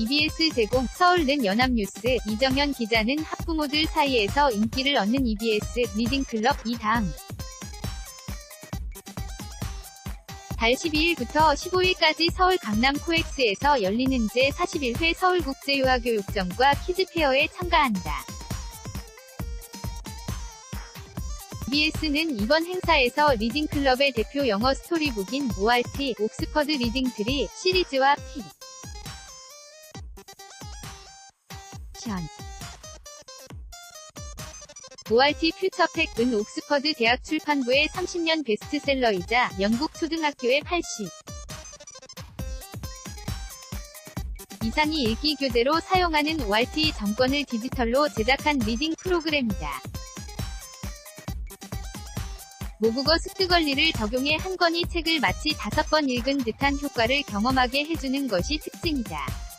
EBS 제공 서울는 연합뉴스 이정현 기자는 학부모들 사이에서 인기를 얻는 EBS 리딩클럽 이 다음 달 12일부터 15일까지 서울 강남 코엑스에서 열리는 제41회 서울국제유아교육점과 키즈페어에 참가한다. EBS는 이번 행사에서 리딩클럽의 대표 영어 스토리북인 모알티, 옥스퍼드 리딩트리 시리즈와 피. 션. 모알티 퓨처팩은 옥스퍼드 대학 출판부의 30년 베스트셀러이자 영국 초등학교의 80. 이상이 읽기 교재로 사용하는 ORT 정권을 디지털로 제작한 리딩 프로그램이다. 모국어 습득 원리를 적용해 한 권의 책을 마치 다섯 번 읽은 듯한 효과를 경험하게 해주는 것이 특징이다.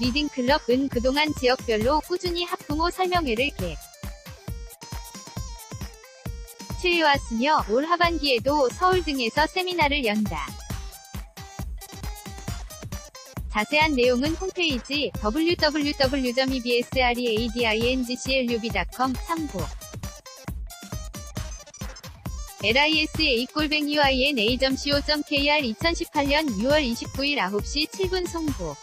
리딩클럽은 그동안 지역별로 꾸준히 학부모 설명회를 개. 치해왔으며 올 하반기에도 서울 등에서 세미나를 연다. 자세한 내용은 홈페이지 www.ebsreadingclub.com 참고. lisa-ina.co.kr 2018년 6월 29일 9시 7분 송부